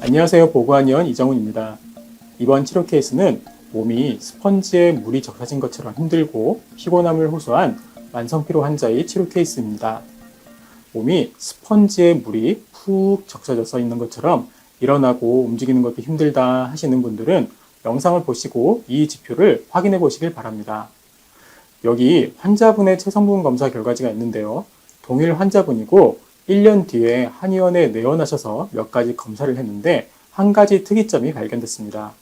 안녕하세요. 보고한의원 이정훈입니다. 이번 치료 케이스는 몸이 스펀지에 물이 적셔진 것처럼 힘들고 피곤함을 호소한 만성피로 환자의 치료 케이스입니다. 몸이 스펀지에 물이 푹 적셔져서 있는 것처럼 일어나고 움직이는 것도 힘들다 하시는 분들은 영상을 보시고 이 지표를 확인해 보시길 바랍니다. 여기 환자분의 체성분 검사 결과지가 있는데요. 동일 환자분이고 1년 뒤에 한의원에 내원하셔서 몇 가지 검사를 했는데 한 가지 특이점이 발견됐습니다.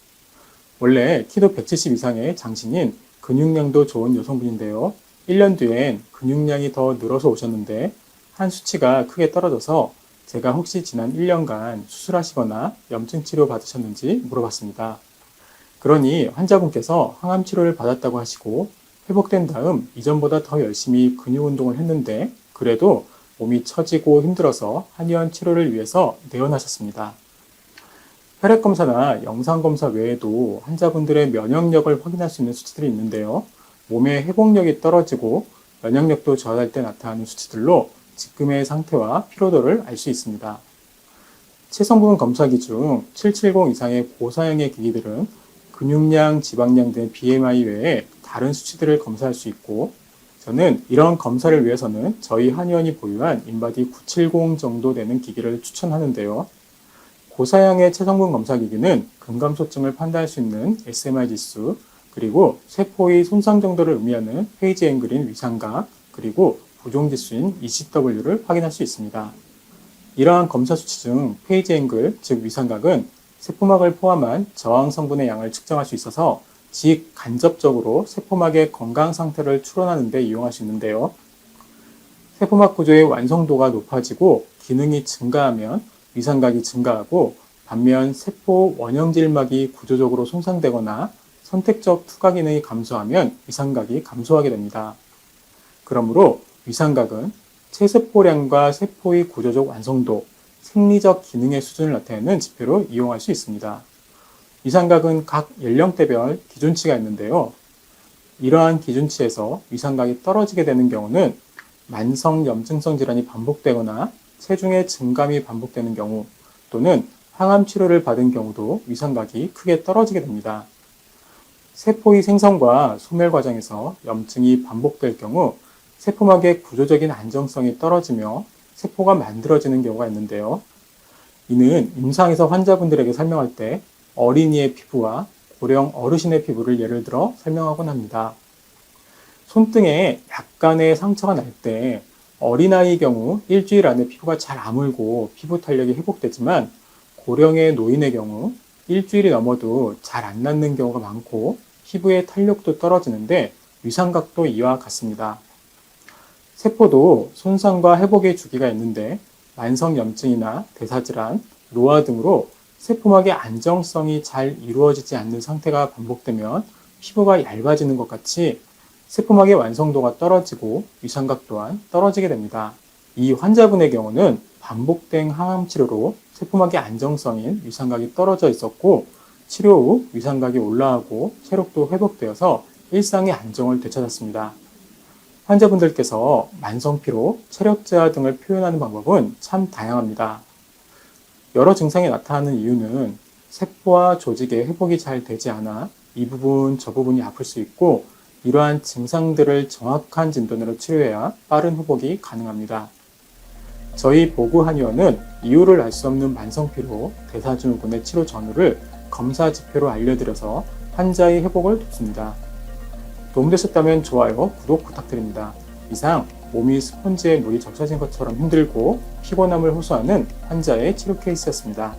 원래 키도 170 이상의 장신인 근육량도 좋은 여성분인데요. 1년 뒤엔 근육량이 더 늘어서 오셨는데 한 수치가 크게 떨어져서 제가 혹시 지난 1년간 수술하시거나 염증 치료 받으셨는지 물어봤습니다. 그러니 환자분께서 항암 치료를 받았다고 하시고 회복된 다음 이전보다 더 열심히 근육 운동을 했는데 그래도 몸이 처지고 힘들어서 한의원 치료를 위해서 내원하셨습니다. 혈액 검사나 영상 검사 외에도 환자분들의 면역력을 확인할 수 있는 수치들이 있는데요. 몸의 회복력이 떨어지고 면역력도 저하될 때 나타나는 수치들로 지금의 상태와 피로도를 알 수 있습니다. 체성분 검사기 중 770 이상의 고사양의 기기들은 근육량, 지방량 등 BMI 외에 다른 수치들을 검사할 수 있고 저는 이런 검사를 위해서는 저희 한의원이 보유한 인바디 970 정도 되는 기기를 추천하는데요. 고사양의 체성분 검사 기기는 근감소증을 판단할 수 있는 SMI 지수, 그리고 세포의 손상 정도를 의미하는 페이지 앵글인 위상각, 그리고 부종 지수인 ECW를 확인할 수 있습니다. 이러한 검사 수치 중 페이지 앵글, 즉 위상각은 세포막을 포함한 저항 성분의 양을 측정할 수 있어서 직간접적으로 세포막의 건강 상태를 추론하는 데 이용할 수 있는데요. 세포막 구조의 완성도가 높아지고 기능이 증가하면 위상각이 증가하고 반면 세포 원형질막이 구조적으로 손상되거나 선택적 투과 기능이 감소하면 위상각이 감소하게 됩니다. 그러므로 위상각은 체세포량과 세포의 구조적 완성도, 생리적 기능의 수준을 나타내는 지표로 이용할 수 있습니다. 위상각은 각 연령대별 기준치가 있는데요. 이러한 기준치에서 위상각이 떨어지게 되는 경우는 만성 염증성 질환이 반복되거나 체중의 증감이 반복되는 경우 또는 항암 치료를 받은 경우도 위상각이 크게 떨어지게 됩니다. 세포의 생성과 소멸 과정에서 염증이 반복될 경우 세포막의 구조적인 안정성이 떨어지며 세포가 만들어지는 경우가 있는데요. 이는 임상에서 환자분들에게 설명할 때 어린이의 피부와 고령 어르신의 피부를 예를 들어 설명하곤 합니다. 손등에 약간의 상처가 날 때 어린아이의 경우 일주일 안에 피부가 잘 아물고 피부 탄력이 회복되지만 고령의 노인의 경우 일주일이 넘어도 잘 안 낫는 경우가 많고 피부의 탄력도 떨어지는데 위상각도 이와 같습니다. 세포도 손상과 회복의 주기가 있는데 만성 염증이나 대사질환, 노화 등으로 세포막의 안정성이 잘 이루어지지 않는 상태가 반복되면 피부가 얇아지는 것 같이 세포막의 완성도가 떨어지고 위상각 또한 떨어지게 됩니다. 이 환자분의 경우는 반복된 항암 치료로 세포막의 안정성인 위상각이 떨어져 있었고 치료 후 위상각이 올라가고 체력도 회복되어서 일상의 안정을 되찾았습니다. 환자분들께서 만성 피로, 체력 저하 등을 표현하는 방법은 참 다양합니다. 여러 증상이 나타나는 이유는 세포와 조직의 회복이 잘 되지 않아 이 부분, 저 부분이 아플 수 있고 이러한 증상들을 정확한 진단으로 치료해야 빠른 회복이 가능합니다. 저희 보구 한의원은 이유를 알 수 없는 만성 피로, 대사증후군의 치료 전후를 검사 지표로 알려드려서 환자의 회복을 돕습니다. 도움되셨다면 좋아요, 구독 부탁드립니다. 이상 몸이 스펀지에 물이 적셔진 것처럼 힘들고 피곤함을 호소하는 환자의 치료 케이스였습니다.